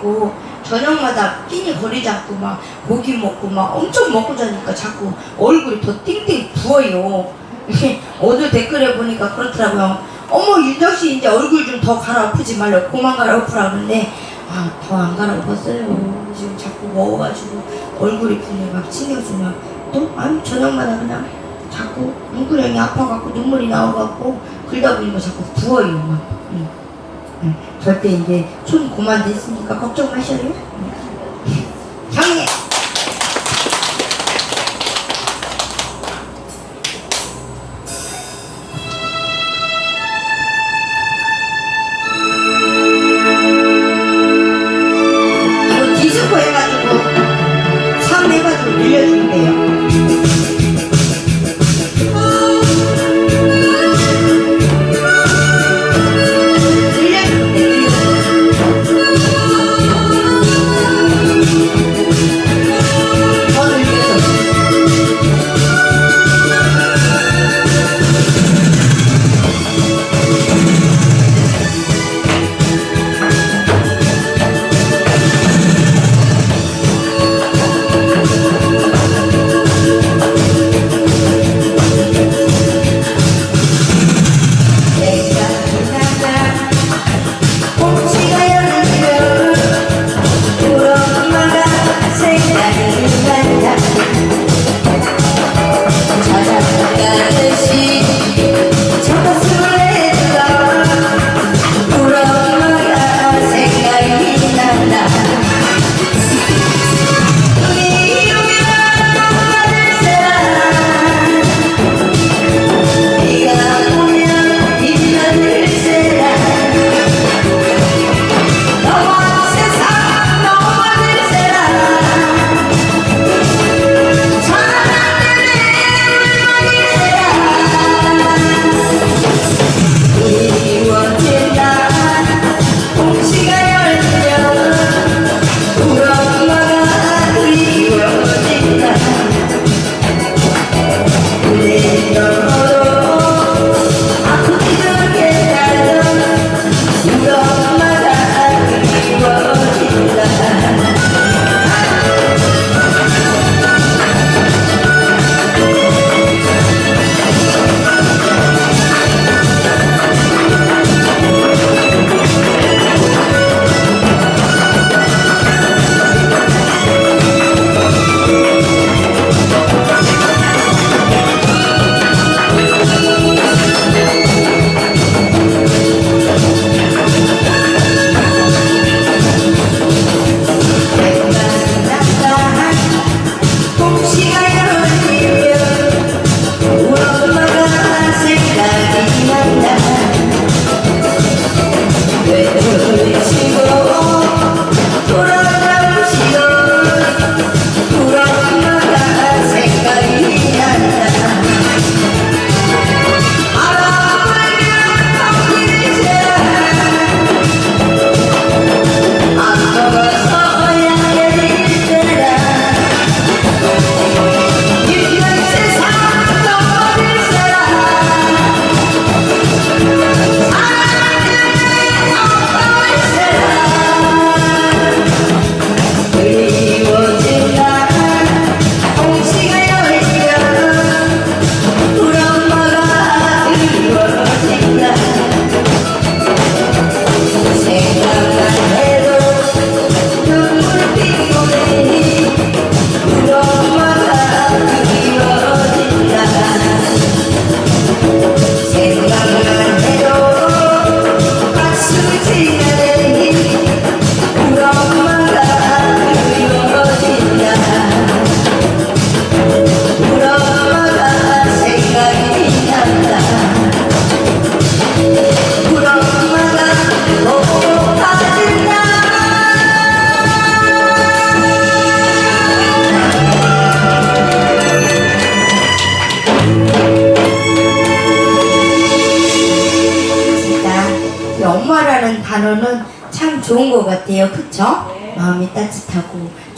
되고 저녁마다 끼니 거리 잡고 막 고기 먹고 막 엄청 먹고 자니까 자꾸 얼굴이 더 띵띵 부어요. 어제 댓글에 보니까 그렇더라고요. 어머 윤정 씨 이제 얼굴 좀 더 갈아엎지 말라 고만 갈아엎으라 그러는데 아 더 안 갈아엎었어요. 지금 자꾸 먹어가지고 얼굴이 분명 막 챙겨주면 또 아니 저녁마다 그냥 자꾸 눈구령이 아파갖고 눈물이 나와갖고 그러다 보니까 자꾸 부어요 막. 응. 음. 절대 이제 손 고만 됐으니까 걱정 마셔요.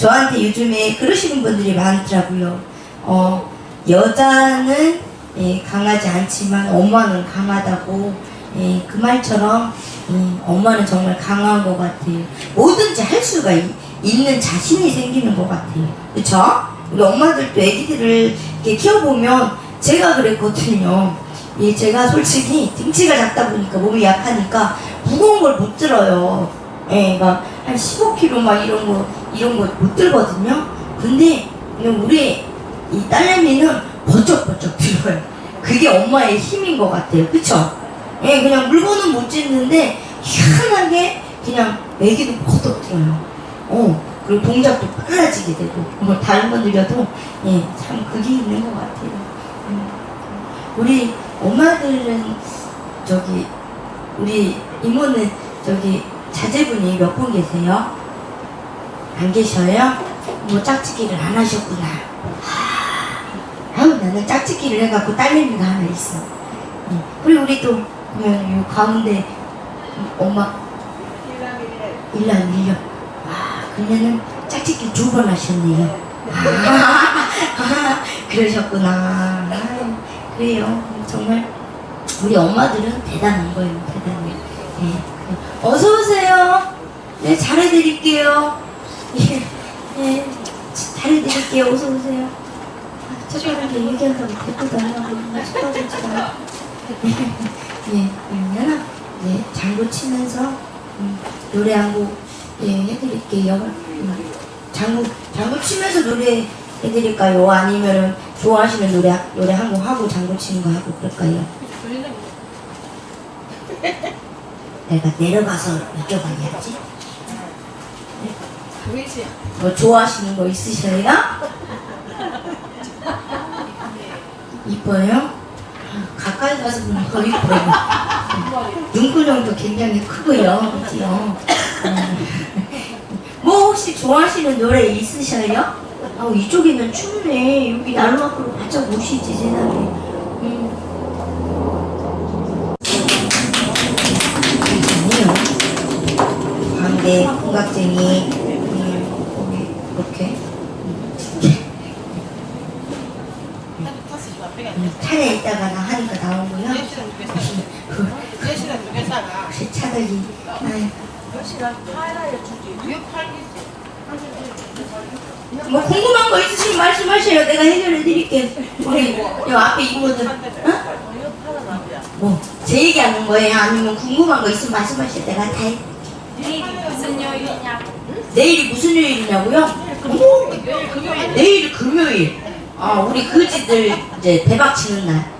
저한테 요즘에 그러시는 분들이 많더라고요. 어, 여자는 예, 강하지 않지만 엄마는 강하다고 예, 그 말처럼 예, 엄마는 정말 강한 것 같아요. 뭐든지 할 수가 있, 있는 자신이 생기는 것 같아요. 그쵸? 우리 엄마들도 애기들을 이렇게 키워보면 제가 그랬거든요. 예, 제가 솔직히 등치가 작다 보니까 몸이 약하니까 무거운 걸 못 들어요. 예, 막 한 15kg 막 이런 거 이런 거 못 들거든요. 근데 우리 이 딸내미는 버쩍버쩍 들어요. 그게 엄마의 힘인 것 같아요. 그쵸? 예, 그냥 물건은 못 찢는데 희한하게 그냥 애기도 버덕 들어요. 어, 그리고 동작도 빨라지게 되고 뭐 다른 분들여도 예, 참 그게 있는 것 같아요. 음. 우리 엄마들은 저기 우리 이모는 저기 자제분이 몇 분 계세요? 안 계셔요? 뭐 짝짓기를 안 하셨구나. 하, 아유 나는 짝짓기를 해갖고 딸내미가 하나 있어. 예. 그리고 우리 또 보면 요 가운데 엄마 일남 일녀. 아 그녀는 짝짓기 두 번 하셨네요. 아, 그러셨구나. 아유, 그래요. 정말 우리 엄마들은 대단한 거예요. 대단해. 예. 어서 오세요. 네, 잘해드릴게요. 예, 예, 잘해드릴게요. 어서 오세요. 아, 첫사람이 얘기한다고 데리고 다녀가지고 쳐다보지마. 예, 그러면 예, 장구 치면서 음, 노래 한 곡 예, 해드릴게요. 음, 장구 장구 치면서 노래 해드릴까요? 아니면은 좋아하시는 노래 노래 한 곡 하고 장구 치는 거 하고 그럴까요? 내가 내려가서 여쭤봐야지. 뭐 좋아하시는 거 있으셔요? 이뻐요? 아, 가까이 가서 보면 더 이뻐요. 눈구녕도 굉장히 크고요. 그지요? 뭐 혹시 좋아하시는 노래 있으셔요? 아, 이쪽에는 춥네. 여기 난로 밖으로 바짝 오시지, 세상에. 음, 거기, 이렇게. 음, 차에 있다가 나 하니까 나오고요. 혹시 차들이, 팔겠지? 뭐 궁금한 거 있으시면 말씀하세요. 내가 해결해 드릴게요. 우리 요 앞에 이모들, 어? 이거 팔아 나오야. 뭐, 제 얘기하는 거예요? 아니면 궁금한 거 있으면 말씀하세요. 내가 다 해. 내일이 무슨 요일이냐? 요일이냐고요? 내일 금요일. 내일 금요일. 아, 우리 그지들 이제 대박 치는 날.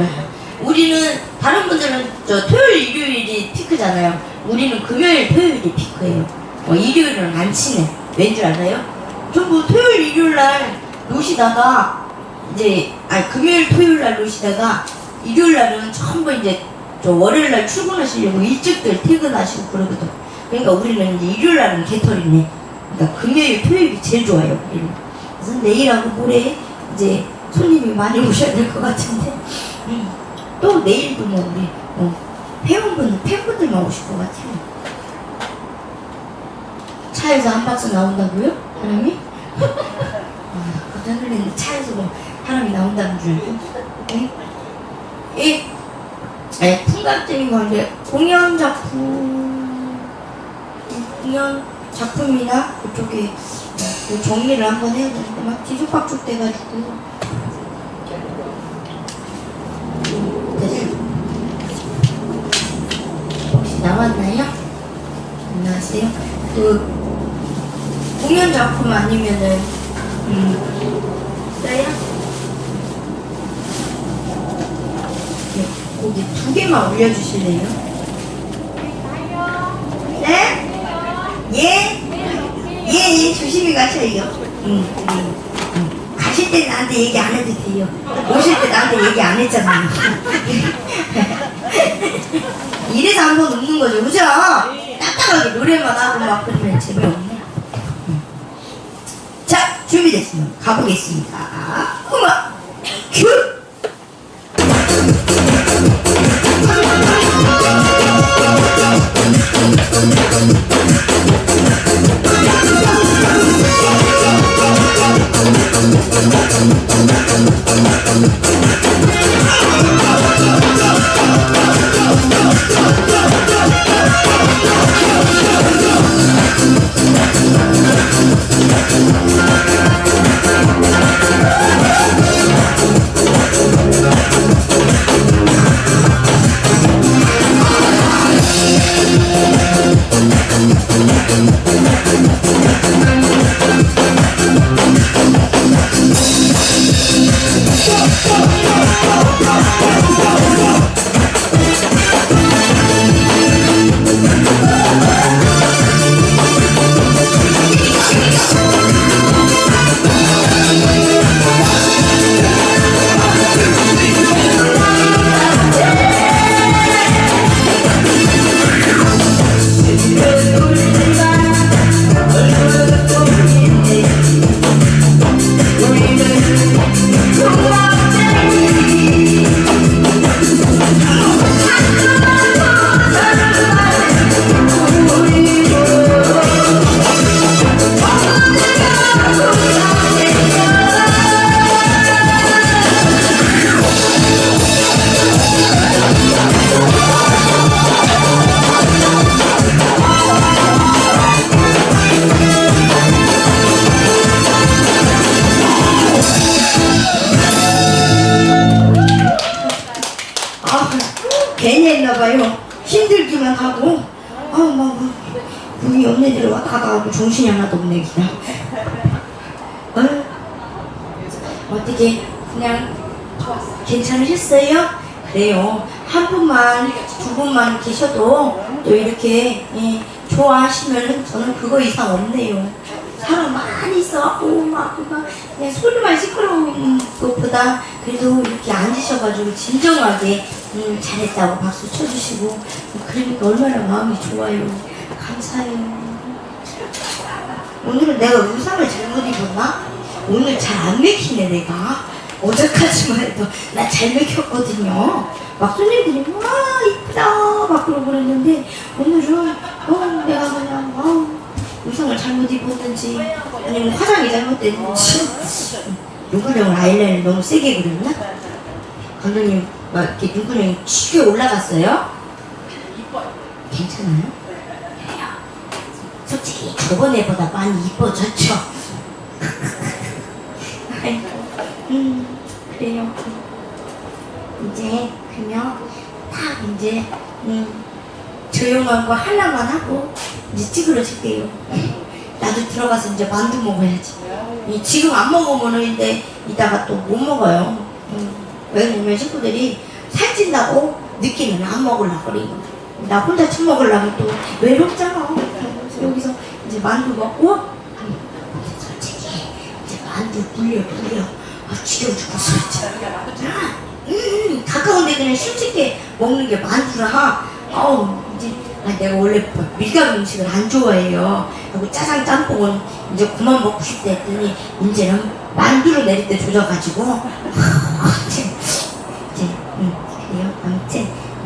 예. 우리는 다른 분들은 저 토요일, 일요일이 피크잖아요. 우리는 금요일, 토요일이 피크예요. 어, 일요일은 안 치네. 왠 줄 알아요? 전부 토요일, 일요일 날 노시다가 이제 아니 금요일, 토요일 날 노시다가 일요일 날은 전부 이제 저 월요일 날 출근하시려고 일찍들 퇴근하시고 그러거든. 그러니까 우리는 이제 일요일 날은 개털이네. 그러니까 금요일, 토요일이 제일 좋아요. 그래서 내일하고 모레 이제 손님이 많이 오셔야 될 것 같은데 음. 또 내일도 뭐 우리 어, 회원분 팬분들만 오실 것 같아요. 차에서 한 박스 나온다고요? 사람이? 아, 깜짝 놀랐네. 차에서 뭐 사람이 나온다는 줄 알고. 네? 이 네, 풍각적인 건데 공연 작품 공연 작품이나 그쪽에 어, 그 정리를 한번 해야 되는데 막 뒤죽박죽 돼가지고. 혹시 나왔나요? 안녕하세요. 그 공연 작품 아니면은 음? 네, 거기 두 개만 올려주실래요? 네? 예? 예, 예, 조심히 가셔요. 응, 응, 응. 가실 때 나한테 얘기 안 해도 돼요. 오실 때 나한테 얘기 안 했잖아요. 이래서 한 번 웃는 거죠, 그죠? 딱딱하게 노래만 하고 막 그러면 재미없네. 응. 자, 준비됐으면 가보겠습니다. 음악, 큐! 아 Rock. 괜히 했나봐요. 힘들기만 하고, 아우, 막, 막, 우리 언니들이 왔다 갔다 하고 정신이 하나도 없네, 그냥. 어? 어떻게, 그냥, 괜찮으셨어요? 그래요. 한 분만, 두 분만 계셔도 또 이렇게, 예, 좋아하시면은 저는 그거 이상 없네요. 사람 많이 있어갖고, 막, 막, 그냥 소리만 시끄러운 것보다 그래도 이렇게 앉으셔가지고 진정하게, 음, 잘했다고 박수 쳐주시고, 그러니까 얼마나 마음이 좋아요. 감사해요. 오늘은 내가 의상을 잘못 입었나? 오늘 잘 안 맥히네 내가 어제까지만 해도 나 잘 맥혔거든요 막 손님들이 와 이쁘다 막 그러고 그랬는데 오늘은 어 내가 그냥 어, 의상을 잘못 입었는지 아니면 화장이 잘못됐는지 눈구녕을 아이라인을 너무 세게 그렸나? 감독님 막 이렇게 눈구녕이 쉽게 올라갔어요? 괜찮아요? 그래요 솔직히 저번에보다 많이 이뻐졌죠? 음, 그래요. 이제, 그러면, 딱 이제, 음, 조용한 거 하나만 하고, 이제 찌그러질게요. 나도 들어가서 이제 만두 먹어야지. 이 지금 안 먹으면은 이제, 이따가 또 못 먹어요. 음, 왜냐면 식구들이 살찐다고 늦게는 안 먹으려고 그래요. 나 혼자 쳐 먹으려면 또 외롭잖아. 그래서 여기서 이제 만두 먹고, 음, 솔직히, 이제 만두 불려 불려. 아 지겨워 죽겠어 진짜. 음, 가까운데 그냥 심쉽게 먹는 게 만두라. 아우 이제 아, 내가 원래 밀가루 음식을 안 좋아해요. 그리고 짜장 짬뽕은 이제 그만 먹고 싶다 했더니 이제는 만두를 내릴 때 조져가지고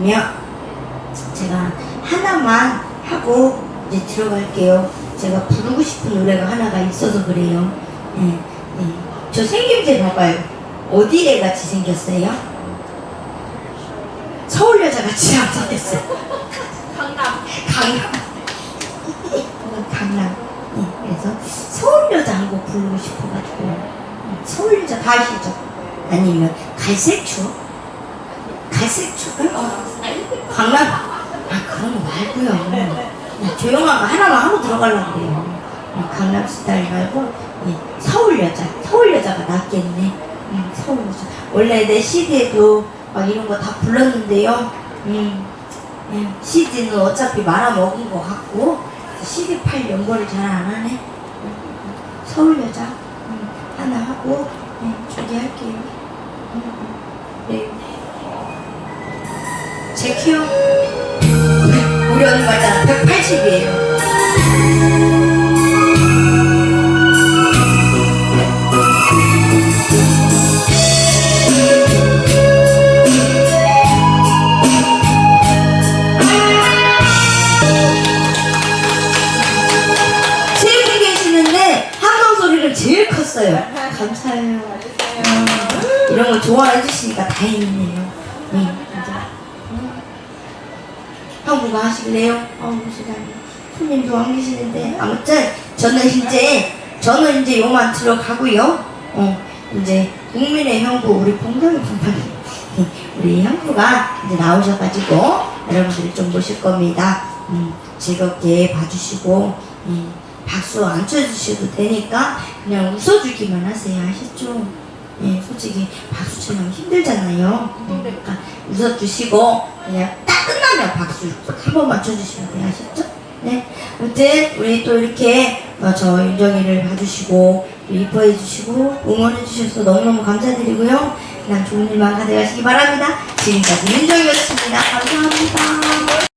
그러면 제가 하나만 하고 이제 들어갈게요 제가 부르고 싶은 노래가 하나가 있어서 그래요 예, 예. 저 생김새 봐봐요. 어디에 같이 생겼어요? 서울 여자 같이 안 생겼어요. 강남. 강남. 어, 강남. 예, 그래서 서울 여자 한곡 부르고 싶어가지고 음, 서울 여자 다 아시죠? 아니면 갈색 추억? 갈색? 어, 강남? 아 그런 거 말고요. 그냥 조용한 거 하나만 하고 들어가려고 그래요. 음, 강남 스타일 말고 예, 서울 여자, 서울 여자가 낫겠네. 음, 서울 여자. 원래 내 CD에도 막 이런 거 다 불렀는데요. 음, 예, CD는 어차피 말아먹은 것 같고 CD 팔 연결을 잘안 하네. 음, 음, 서울 여자 음, 하나 하고 예, 준비할게요. 음, 음, 네. 제 키요? 우리 언니 말잖아 180이에요. 제일 큰 계시는데 한강 소리를 제일 컸어요. 감사해요. 음, 이런 거 좋아해 주시니까 다행이네요. 네. 형부가 하실래요? 어우 세상에 손님도 안 계시는데 아무튼 저는 이제 저는 이제 요만 들어가고요. 어 이제 국민의 형부 우리 봉동이 부모님 우리 형부가 이제 나오셔가지고 여러분들이 좀 모실 겁니다. 음, 즐겁게 봐주시고 음, 박수 안 쳐주셔도 되니까 그냥 웃어주기만 하세요. 아시죠? 예, 솔직히 박수 치면 힘들잖아요. 그러니까 웃어주시고 그냥 딱 끝나면 박수 한 번만 쳐주시면 돼요. 아셨죠? 네. 아무튼 우리 또 이렇게 어, 저 윤정이를 봐주시고 또 이뻐해 주시고 응원해 주셔서 너무너무 감사드리고요. 그냥 좋은 일만 가져가시기 바랍니다. 지금까지 윤정이었습니다. 감사합니다.